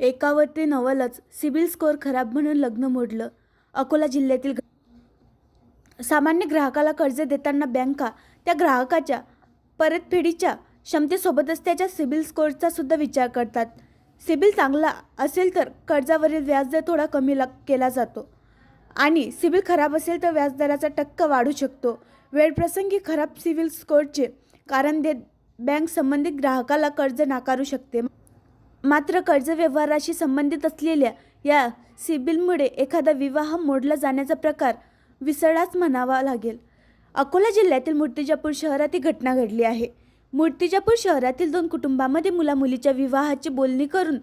एकावरती नवलच CIBIL score खराब म्हणून लग्न मोडलं. अकोला जिल्ह्यातील सामान्य ग्राहकाला कर्ज देताना बँका त्या ग्राहकाच्या परतफेडीच्या क्षमतेसोबतच त्याच्या सिबिल स्कोअरचा सुद्धा विचार करतात. सिबिल चांगला असेल तर कर्जावरील व्याजदर थोडा कमी ला केला जातो आणि सिबिल खराब असेल तर व्याजदराचा टक्का वाढू शकतो. वेळप्रसंगी खराब सिबिल स्कोअरचे कारण देत बँक संबंधित ग्राहकाला कर्ज नाकारू शकते. मात्र कर्ज व्यवहाराशी संबंधित असलेल्या या सिबिलमुळे एखादा विवाह मोडला जाण्याचा प्रकार विसळाच म्हणावा लागेल. अकोला जिल्ह्यातील मूर्तिजापूर शहरात ही घटना घडली आहे. मूर्तिजापूर शहरातील दोन कुटुंबामध्ये मुलामुलीच्या विवाहाची बोलणी करून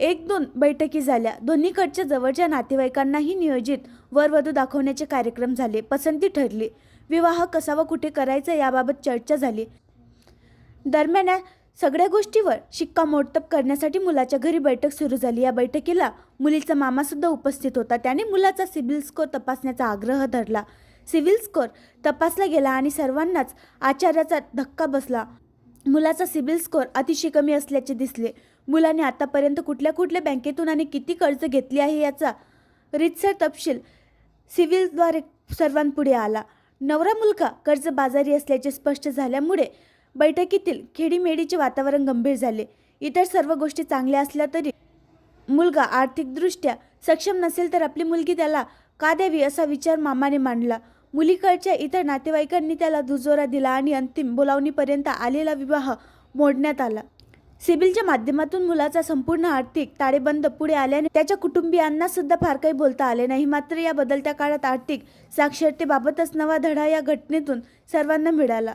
एक दोन बैठकी झाल्या. दोन्हीकडच्या जवळच्या नातेवाईकांनाही नियोजित वरवधू दाखवण्याचे कार्यक्रम झाले. पसंती ठरली. विवाह कसा व कुठे करायचा याबाबत चर्चा झाली. दरम्यान सगळ्या गोष्टीवर शिक्कामोर्तब करण्यासाठी मुलाच्या घरी बैठक सुरू झाली. या बैठकीला मुलीचा मामासुद्धा उपस्थित होता. त्याने मुलाचा सिबिल स्कोअर तपासण्याचा आग्रह धरला. सिव्हिल स्कोअर तपासला गेला आणि सर्वांनाच आचार्याचा धक्का बसला. मुलाचा सिबिल स्कोअर अतिशय कमी असल्याचे दिसले. मुलाने आतापर्यंत कुठल्या कुठल्या बँकेतून आणि किती कर्ज घेतले आहे याचा रितसर तपशील सिव्हिलद्वारे सर्वांपुढे आला. नवरा मुलगा कर्जबाजारी असल्याचे स्पष्ट झाल्यामुळे बैठकीतील खेडीमेडीचे वातावरण गंभीर झाले. इतर सर्व गोष्टी चांगल्या असल्या तरी मुलगा आर्थिकदृष्ट्या सक्षम नसेल तर आपली मुलगी त्याला का द्यावी असा विचार मामाने मांडला. मुलीकडच्या इतर नातेवाईकांनी त्याला दुजोरा दिला आणि अंतिम बोलावणीपर्यंत आलेला विवाह मोडण्यात आला. सिबिलच्या माध्यमातून मुलाचा संपूर्ण आर्थिक ताळेबंद पुढे आल्याने त्याच्या कुटुंबियांना सुद्धा फार काही बोलता आले नाही. मात्र या बदलत्या काळात आर्थिक साक्षरतेबाबतच नवा धडा या घटनेतून सर्वांना मिळाला.